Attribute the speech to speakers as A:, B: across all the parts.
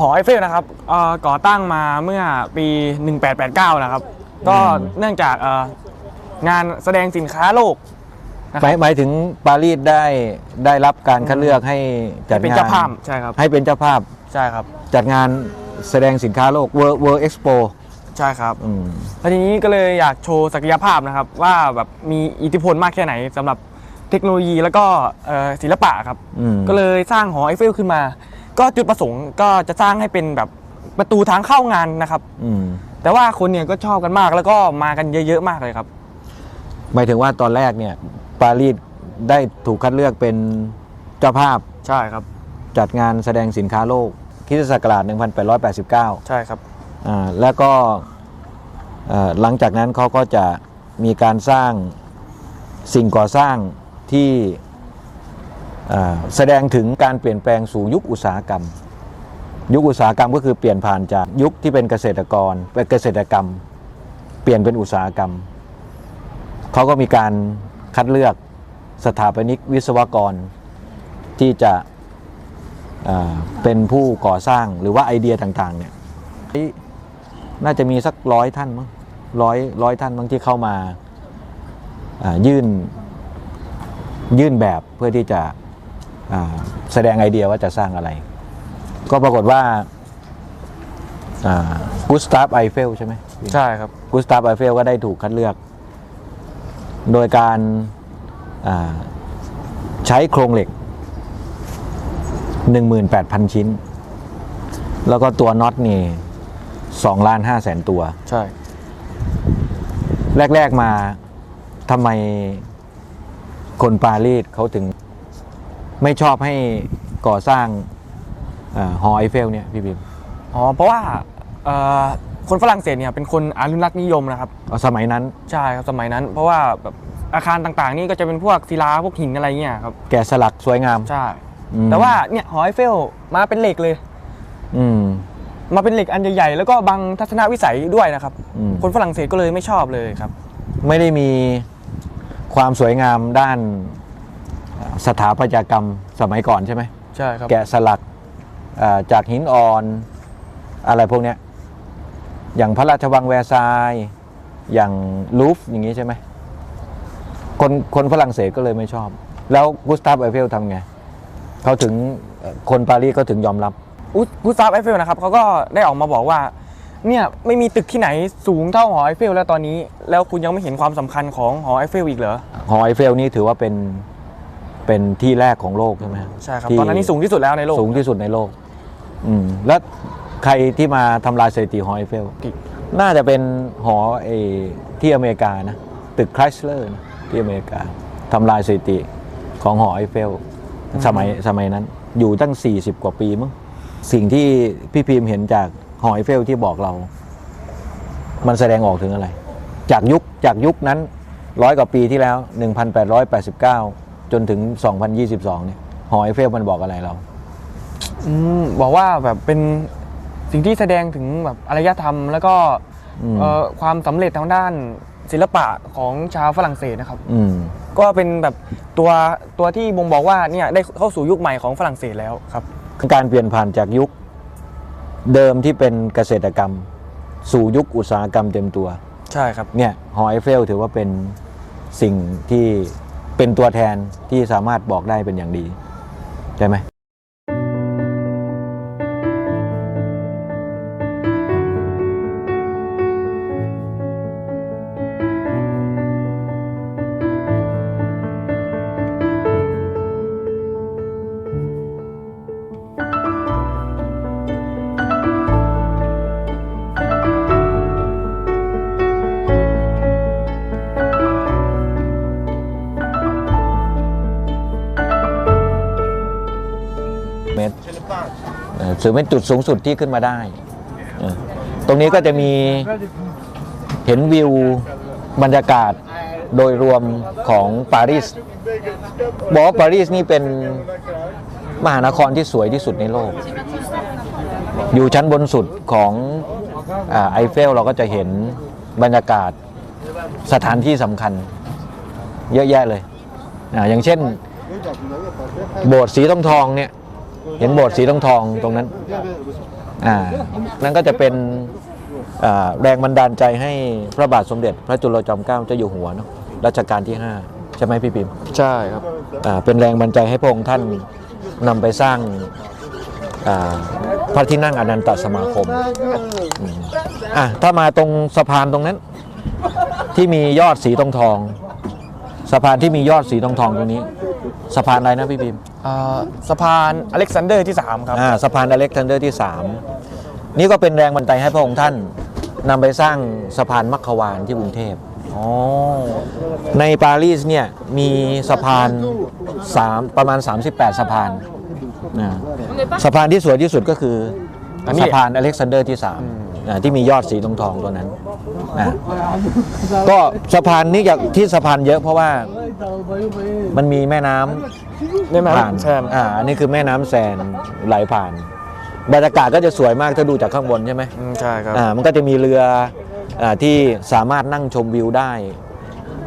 A: หอไอเฟลนะครับเอ่อก่อตั้งมาเมื่อปี 1889 นะครับ ก็
B: อืม
A: เนื่องจากเอ่องานแสดงสินค้าโลกนะ
B: ห
A: ค
B: มา
A: รั
B: ย
A: บ
B: หมายถึงปารีสได้ได้รับการคัดเลือกให้จัด
A: เป็น
B: งาน
A: เจ้าภาพใช่ครับ
B: ให้เป็นเจ้าภาพ
A: ใช่ครับ
B: จัดงานแสดงสินค้าโลก World World Expo
A: ใช่ครับ
B: อืม
A: แล้วทีนี้ก็เลยอยากโชว์ศักยภาพนะครับ ว่าแบบมีอิทธิพลมากแค่ไหนสำหรับเทคโนโลยีแล้วก็เอ่อศิลปะครับ
B: อืม
A: ก็เลยสร้างหอไอเฟลขึ้นมา ก็จุดประสงค์ก็จะสร้างให้เป็นแบบประตูทางเข้างานนะครับ
B: อืม
A: แต่ว่าคนเนี่ยก็ชอบกันมากแล้วก็มากันเยอะๆมากเลยครับ
B: หมายถึงว่าตอนแรกเนี่ยปารีสได้ถูกคัดเลือกเป็นเจ้าภาพ
A: ใช่ครับ
B: จัดงานแสดงสินค้าโลกคริสตศักราช 1889
A: ใช่ครับ
B: อ่าแล้วก็เอ่อหลังจากนั้นเขาก็จะมีการสร้างสิ่งก่อสร้างที่อ่า แสดงถึงการเปลี่ยนแปลงสู่ยุคอุตสาหกรรม ยุคอุตสาหกรรมก็คือเปลี่ยนผ่านจากยุคที่เป็นเกษตรกรเป็นเกษตรกรรม เปลี่ยนเป็นอุตสาหกรรมเขาก็มีการคัดเลือกสถาปนิกวิศวกรที่จะเป็นผู้ก่อสร้างหรือว่าไอเดียต่างๆเนี่ยน่าจะมีสักร้อยท่านมั้งร้อยร้อยท่านมั้งที่เข้ามายื่นยื่นแบบเพื่อที่จะ แสดงไอเดียว่าจะสร้างอะไร ก็ปรากฏว่ากุสตาฟไอเฟลใช่ไหม
A: ใช่ครับ
B: กุสตาฟไอเฟลก็ได้ถูกคัดเลือก โดยการอ่าใช้โครงเหล็ก 18,000 ชิ้น แล้วก็ตัวน็อตนี่2ล้าน5แสนตัว
A: ใช่
B: แรก ๆ มาทำไมคนปารีสเขาถึง ไม่ชอบให้ก่อสร้างอาหอไอเฟลเนี่ยพี่บิม
A: อ๋อเพราะว่าเอ่อคนฝรั่งเศสเนี่ยเป็นคนอนุรักษ์นิยมนะครับ
B: เอาสมัยนั้น
A: ใช่ครับสมัยนั้น เพราะว่าแบบอาคารต่างๆ นี่ก็จะเป็นพวกศิลาพวกหินอะไรเงี้ยครับ
B: แกะสลักสวยงาม
A: ใช่
B: อืม
A: แต่ว่าเนี่ยหอไอเฟลมาเป็นเหล็กเลย
B: อืม
A: มาเป็นเหล็กอันใหญ่ๆแล้วก็บังทัศนวิสัยด้วยนะครับ
B: อืม
A: คนฝรั่งเศสก็เลยไม่ชอบเลยครับ
B: ไม่ได้มีความสวยงามด้าน สถาปัตยกรรมสมัยก่อนใช่ไหม
A: ใช่ครับ
B: แกะสลักอ่าจากหินอ่อนอะไรพวกเนี้ยอย่างพระราชวังแวร์ซายน์อย่างลูฟร์อย่างนี้ใช่ไหมคนคนฝรั่งเศสก็เลยไม่ชอบ แล้วกุสตาฟไอเฟลทำไงเขาถึงเอ่อคนปารีสก็ถึงยอมรับ
A: อุสกุสตาฟไอเฟลนะครับเขาก็ได้ออกมาบอกว่าเนี่ยไม่มีตึกที่ไหนสูงเท่าหอไอเฟลแล้วตอนนี้ แล้วคุณยังไม่เห็นความสำคัญของหอไอเฟลอีกเหรอ
B: หอไอเฟลนี่ถือว่าเป็น เป็นที่แรกของโลกใช่ไหม
A: ใช่ครับ
B: ที่
A: ตอนนั้นนี่สูงที่สุดแล้วในโลก
B: สูงที่สุดในโลก อืมแล้วใครที่มาทำลายสถิติหอไอเฟลน่าจะเป็นหอไอที่อเมริกานะ ตึกไครสเลอร์นะที่อเมริกาทำลายสถิติของหอไอเฟล สมัยสมัยนั้นอยู่ตั้ง 40 กว่าปีมั้งสิ่งที่พี่พิมพ์เห็นจากหอไอเฟลที่บอกเรา มันแสดงออกถึงอะไร จากยุคจากยุคนั้นร้อยกว่าปีที่แล้ว 1889 จนถึง 2022 เนี่ย หอไอเฟลมันบอกอะไรเรา
A: อืมบอกว่าแบบเป็นสิ่งที่แสดงถึงแบบอารยธรรม แล้วก็
B: อืม
A: เอ่อความสำเร็จทางด้านศิลปะของชาวฝรั่งเศสนะครับ
B: อืม
A: ก็เป็นแบบตัวตัวที่บ่งบอกว่าเนี่ยได้เข้าสู่ยุคใหม่ของฝรั่งเศสแล้วครับ
B: การเปลี่ยนผ่านจากยุคเดิมที่เป็นเกษตรกรรม สู่ยุคอุตสาหกรรมเต็มตัว
A: ใช่ครับ
B: เนี่ยหอไอเฟลถือว่าเป็นสิ่งที่ เป็นตัวแทนที่สามารถบอกได้เป็นอย่างดีใช่ไหม ถือเป็นจุดสูงสุดที่ขึ้นมาได้ ตรงนี้ก็จะมีเห็นวิวบรรยากาศโดยรวมของปารีสบอกว่าปารีสนี่เป็นมหานครที่สวยที่สุดในโลก อยู่ชั้นบนสุดของอไอเฟลเราก็จะเห็นบรรยากาศสถานที่สำคัญ เยอะแยะเลยออย่างเช่น โบสถ์สีทองทองเนี่ย เห็นโบสถ์สีทองทองๆตรงนั้นอ่านั่นก็จะเป็นอ่าแรงบันดาลใจให้พระบาทสมเด็จ พระจุลจอมเกล้าเจ้าอยู่หัวเนาะรัชกาลที่ 5 ใช่ไหมพี่ปิม
A: ใช่ครับ
B: อ่าเป็นแรงบันดาลใจให้พระองค์ท่านนำไปสร้างอ่าพระที่นั่งอนันตสมาคมอืมอะถ้ามาตรงสะพานตรงนั้น ที่มียอดสีทองทอง สะพานที่มียอดสีทองทองตรงนี้ สะพานอะไรนะพี่พิม
A: อ่า สะพานอเล็กซานเดอร์ที่ 3 ครับ
B: อ่าสะพานอเล็กซานเดอร์ที่ 3 นี่ก็เป็นแรงบันดาลใจให้พระองค์ท่านนำไปสร้างสะพานมัคควานที่กรุงเทพ
A: อ๋อ
B: ในปารีสเนี่ยมีสะพานสามประมาณ 38 สะพานนะสะพานที่สวยที่สุดก็คืออน
A: นี้
B: สะพานอเล็กซานเดอร์ที่3นะที่มียอดสีทองทองๆตัวนั้นนะก็สะพานนี้อยากที่สะพานเยอะเพราะว่ามันมีแม่น้ำ
A: ได้ไหม
B: ผ่าน
A: ใช่
B: อ่าอันนี้คือแม่น้ำแซนไหลผ่าน บรรยากาศก็จะสวยมากถ้าดูจากข้างบนใช่ไหม
A: อืมใช่ครับ
B: อ่ามันก็จะมีเรืออาที่สามารถนั่งชมวิวได้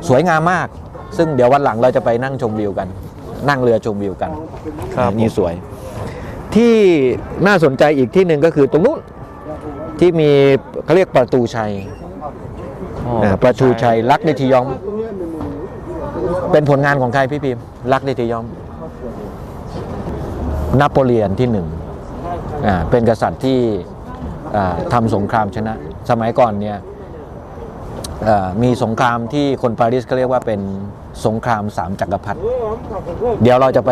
B: สวยงามมาก ซึ่งเดี๋ยววันหลังเราจะไปนั่งชมวิวกัน นั่งเรือชมวิวกัน
A: ครับ
B: นี่สวย ที่น่าสนใจอีกที่หนึ่งก็คือตรงนู้นที่มีเขาเรียกประตูชัย
A: อ๋อา
B: ประตูชัยรักดิทิยอม เป็นผลงานของใครพี่พิมพ์รักดิทิยอม นโปเลียนที่หนึ่งเป็นกษัตริย์ที่ทำสงครามชนะ สมัยก่อนเนี่ยมีสงครามที่คนปารีสเขาเรียกว่าเป็นสงครามสามจักรพรรดิเดี๋ยวเราจะไป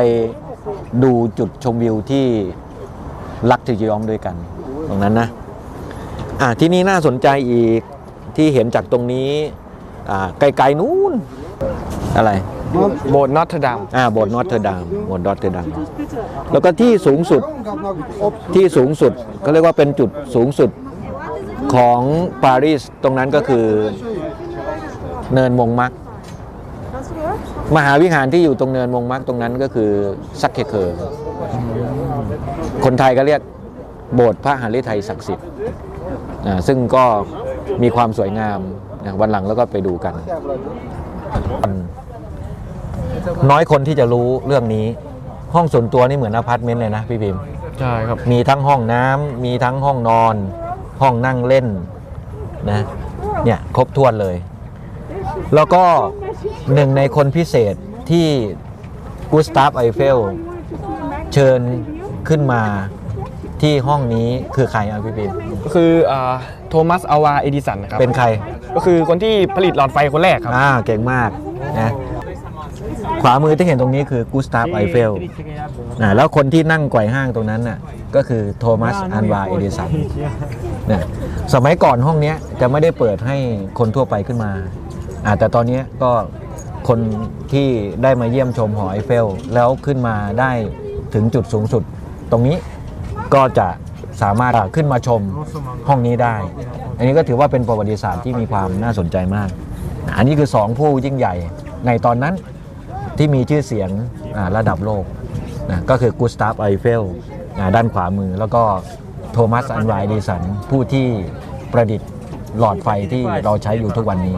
B: ดูจุดชมวิวที่ลักทิยอมด้วยกัน ตรงนั้นนะอ่าที่นี่น่าสนใจอีกที่เห็นจากตรงนี้ไกลๆนู้นอะไร
A: โบสถ์นอตเทอร์ดัม
B: อ่าโบสถ์นอตเทอร์ดามโบสถ์นอตเทอร์ดามแล้วก็ที่สูงสุดที่สูงสุดก็เรียกว่าเป็นจุดสูงสุดของปารีสตรงนั้นก็คือเนินมงมักมหาวิหารที่อยู่ตรงเนินมงมักตรงนั้นก็คือซักเคเคอร์คนไทยก็เรียกโบสถ์พระหฤทัยศักดิ์สิทธิ์อ่าซึ่งก็มีความสวยงามนะวันหลังแล้วก็ไปดูกัน น้อยคนที่จะรู้เรื่องนี้ ห้องส่วนตัวนี่เหมือนอพาร์ตเมนต์เลยนะพี่พิมพ์
A: ใช่ครับ
B: มีทั้งห้องน้ำมีทั้งห้องนอน ห้องนั่งเล่นนะเนี่ยครบถ้วนเลย แล้วก็หนึ่งในคนพิเศษที่กูสตาฟไอเฟลเชิญขึ้นมาที่ห้องนี้คือใครอะพี่พิมพ์
A: ก็คืออ่าโทมัสอาวาเอดิสันนะครับ
B: เป็นใคร
A: ก็คือคนที่ผลิตหลอดไฟคนแรกครับ
B: อ่าเก่งมากนะ ขวามือที่เห็นตรงนี้คือกูสตาฟไอเฟลนะแล้วคนที่นั่งไกวห้างตรงนั้นน่ะก็คือโทมัสอันวาเอดิสันนะสมัยก่อนห้องเนี้ยจะไม่ได้เปิดให้คนทั่วไปขึ้นมาอ่าแต่ตอนเนี้ยก็คนที่ได้มาเยี่ยมชมหอไอเฟล แล้วขึ้นมาได้ถึงจุดสูงสุด ตรงนี้ก็จะสามารถขึ้นมาชมห้องนี้ได้ อันนี้ก็ถือว่าเป็นประวัติศาสตร์ที่มีความน่าสนใจมาก อันนี้คือ 2 ผู้ยิ่งใหญ่ในตอนนั้น ที่มีชื่อเสียงระดับโลกนะก็คือกูสตาฟไอเฟลด้านขวามือ แล้วก็โทมัสอันไวดีสัน ผู้ที่ประดิษฐ์หลอดไฟที่เราใช้อยู่ทุกวันนี้